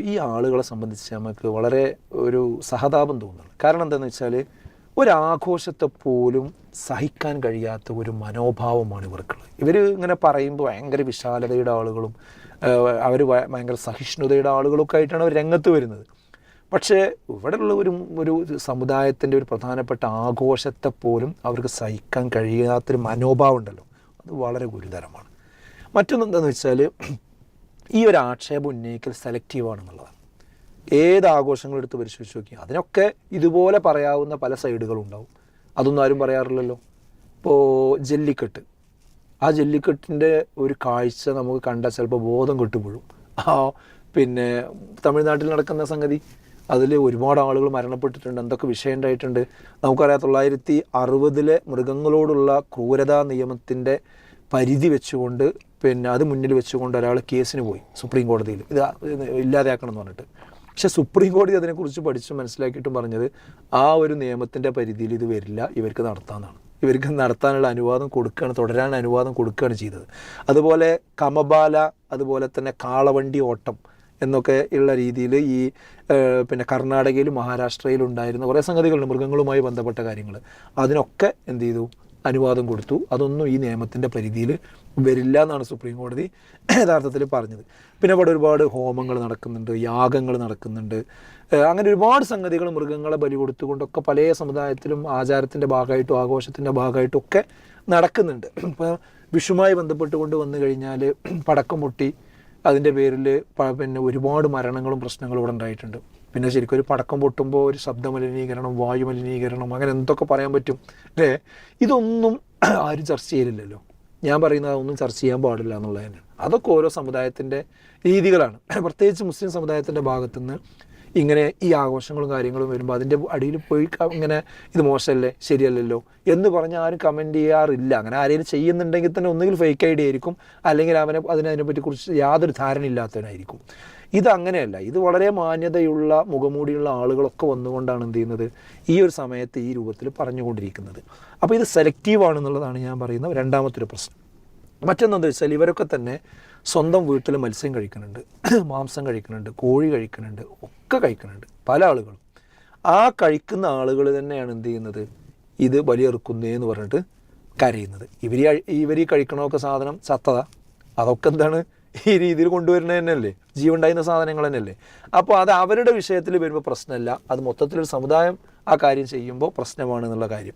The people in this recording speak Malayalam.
ഈ ആളുകളെ സംബന്ധിച്ച് നമുക്ക് വളരെ ഒരു സഹതാപം തോന്നുന്നുണ്ട് കാരണം എന്താണെന്ന് വെച്ചാൽ ഒരാഘോഷത്തെ പോലും സഹിക്കാൻ കഴിയാത്ത ഒരു മനോഭാവമാണ് ഇവർക്കുള്ളത്. ഇവർ ഇങ്ങനെ പറയുമ്പോൾ ഭയങ്കര വിശാലതയുടെ ആളുകളും അവർ ഭയങ്കര സഹിഷ്ണുതയുടെ ആളുകളൊക്കെ ആയിട്ടാണ് അവർ രംഗത്ത് വരുന്നത്. പക്ഷേ ഇവിടെയുള്ള ഒരു ഒരു സമുദായത്തിന്റെ ഒരു പ്രധാനപ്പെട്ട ആഘോഷത്തെ പോലും അവർക്ക് സഹിക്കാൻ കഴിയാത്തൊരു മനോഭാവം ഉണ്ടല്ലോ. അത് വളരെ ഗുരുതരമാണ്. മറ്റൊന്നെന്താണെന്ന് വെച്ചാൽ ഈ ഒരു ആക്ഷേപം ഉന്നയിക്കൽ സെലക്റ്റീവ് ആണെന്നുള്ളതാണ്. ഏത് ആഘോഷങ്ങൾ എടുത്ത് പരിശോധിച്ച് നോക്കി അതിനൊക്കെ ഇതുപോലെ പറയാവുന്ന പല സൈഡുകളും ഉണ്ടാവും. അതൊന്നും ആരും പറയാറില്ലല്ലോ. ഇപ്പോൾ ജല്ലിക്കെട്ട്. ആ ജല്ലിക്കെട്ടിന്റെ ഒരു കാഴ്ച നമുക്ക് കണ്ടാൽ ചിലപ്പോൾ ബോധം കെട്ടുപോഴും ആ പിന്നെ തമിഴ്നാട്ടിൽ നടക്കുന്ന സംഗതി അതിൽ ഒരുപാട് ആളുകൾ മരണപ്പെട്ടിട്ടുണ്ട്. എന്തൊക്കെ വിഷയം ഉണ്ടായിട്ടുണ്ട്. നമുക്കറിയാം തൊള്ളായിരത്തി അറുപതിലെ മൃഗങ്ങളോടുള്ള ക്രൂരതാ നിയമത്തിന്റെ പരിധി വെച്ചുകൊണ്ട് പിന്നെ അത് മുന്നിൽ വെച്ചുകൊണ്ട് ഒരാൾ കേസിന് പോയി സുപ്രീം കോടതിയിൽ. ഇത് ഇല്ലാതെയാക്കണം എന്ന് പറഞ്ഞിട്ട്. പക്ഷെ സുപ്രീം കോടതി അതിനെക്കുറിച്ച് പഠിച്ച് മനസ്സിലാക്കിയിട്ടും പറഞ്ഞത് ആ ഒരു നിയമത്തിന്റെ പരിധിയിൽ ഇത് വരില്ല ഇവർക്ക് നടത്താമെന്നാണ്. ഇവർക്ക് നടത്താനുള്ള അനുവാദം കൊടുക്കുകയാണ് തുടരാൻ അനുവാദം കൊടുക്കുകയാണ് ചെയ്തത്. അതുപോലെ കമബാല അതുപോലെ തന്നെ കാളവണ്ടി ഓട്ടം എന്നൊക്കെ ഉള്ള രീതിയിൽ ഈ പിന്നെ കർണാടകയിലും മഹാരാഷ്ട്രയിലും ഉണ്ടായിരുന്ന കുറേ സംഗതികളുണ്ട് മൃഗങ്ങളുമായി ബന്ധപ്പെട്ട കാര്യങ്ങൾ. അതിനൊക്കെ എന്ത് ചെയ്തു? അനുവാദം കൊടുത്തു. അതൊന്നും ഈ നിയമത്തിന്റെ പരിധിയിൽ വരില്ല എന്നാണ് സുപ്രീം കോടതി യഥാർത്ഥത്തിൽ പറഞ്ഞത്. പിന്നെ അവിടെ ഒരുപാട് ഹോമങ്ങൾ നടക്കുന്നുണ്ട് യാഗങ്ങൾ നടക്കുന്നുണ്ട്. അങ്ങനെ ഒരുപാട് സംഗതികൾ മൃഗങ്ങളെ ബലി കൊടുത്തുകൊണ്ടൊക്കെ പല സമുദായത്തിലും ആചാരത്തിന്റെ ഭാഗമായിട്ടും ആഘോഷത്തിന്റെ ഭാഗമായിട്ടും ഒക്കെ നടക്കുന്നുണ്ട്. ഇപ്പോൾ വിഷുമായി ബന്ധപ്പെട്ടുകൊണ്ട് വന്നു കഴിഞ്ഞാൽ പടക്കം പൊട്ടി അതിന്റെ പേരിൽ പിന്നെ ഒരുപാട് മരണങ്ങളും പ്രശ്നങ്ങളും ഇവിടെ ഉണ്ടായിട്ടുണ്ട്. പിന്നെ ശരിക്കും ഒരു പടക്കം പൊട്ടുമ്പോൾ ഒരു ശബ്ദ മലിനീകരണം വായു മലിനീകരണം അങ്ങനെ എന്തൊക്കെ പറയാൻ പറ്റും അല്ലേ? ഇതൊന്നും ആരും ചർച്ച ചെയ്യലില്ലല്ലോ. ഞാൻ പറയുന്നത് അതൊന്നും ചർച്ച ചെയ്യാൻ പാടില്ല എന്നുള്ളത് തന്നെയാണ് അതൊക്കെ ഓരോ സമുദായത്തിന്റെ രീതികളാണ്. പ്രത്യേകിച്ച് മുസ്ലിം സമുദായത്തിന്റെ ഭാഗത്തുനിന്ന് ഇങ്ങനെ ഈ ആഘോഷങ്ങളും കാര്യങ്ങളും വരുമ്പോൾ അതിന്റെ അടിയിൽ പോയി ഇങ്ങനെ ഇത് മോശമല്ലേ ശരിയല്ലല്ലോ. എന്ന് പറഞ്ഞ് ആരും കമന്റ് ചെയ്യാറില്ല. അങ്ങനെ ആരെങ്കിലും ചെയ്യുന്നുണ്ടെങ്കിൽ തന്നെ ഒന്നുകിൽ ഫേക്ക് ഐഡിയ ആയിരിക്കും. അല്ലെങ്കിൽ അവനെ അതിനെ അതിനെപ്പറ്റി കുറിച്ച് യാതൊരു ധാരണയില്ലാത്തവനായിരിക്കും ഇത് അങ്ങനെയല്ല. ഇത് വളരെ മാന്യതയുള്ള മുഖമൂടിയുള്ള ആളുകളൊക്കെ വന്നുകൊണ്ടാണ് എന്ത് ചെയ്യുന്നത്? ഈ ഒരു സമയത്ത് ഈ രൂപത്തിൽ പറഞ്ഞുകൊണ്ടിരിക്കുന്നത്. അപ്പോൾ ഇത് സെലക്റ്റീവ് ആണെന്നുള്ളതാണ് ഞാൻ പറയുന്ന രണ്ടാമത്തെ ഒരു പ്രശ്നം. മറ്റൊന്നെന്താ വെച്ചാൽ ഇവരൊക്കെ തന്നെ സ്വന്തം വീട്ടിൽ മത്സ്യം കഴിക്കുന്നുണ്ട്. മാംസം കഴിക്കുന്നുണ്ട്. കോഴി കഴിക്കുന്നുണ്ട്. ഒക്കെ കഴിക്കുന്നുണ്ട് പല ആളുകളും. ആ കഴിക്കുന്ന ആളുകൾ തന്നെയാണ് എന്ത് ചെയ്യുന്നത്? ഇത് ബലിയെറുക്കുന്നേ എന്ന് പറഞ്ഞിട്ട് കരയുന്നത്. ഇവർ ഇവർ ഈ കഴിക്കണമൊക്കെ സാധനം സത്തത. അതൊക്കെ എന്താണ്? ഈ രീതിയിൽ കൊണ്ടുവരുന്നത് തന്നെയല്ലേ? ജീവുണ്ടായിരുന്ന സാധനങ്ങൾ തന്നെയല്ലേ? അപ്പോൾ അത് അവരുടെ വിഷയത്തിൽ വരുമ്പോൾ പ്രശ്നമല്ല. അത് മൊത്തത്തിലൊരു സമുദായം ആ കാര്യം ചെയ്യുമ്പോൾ പ്രശ്നമാണ് എന്നുള്ള കാര്യം.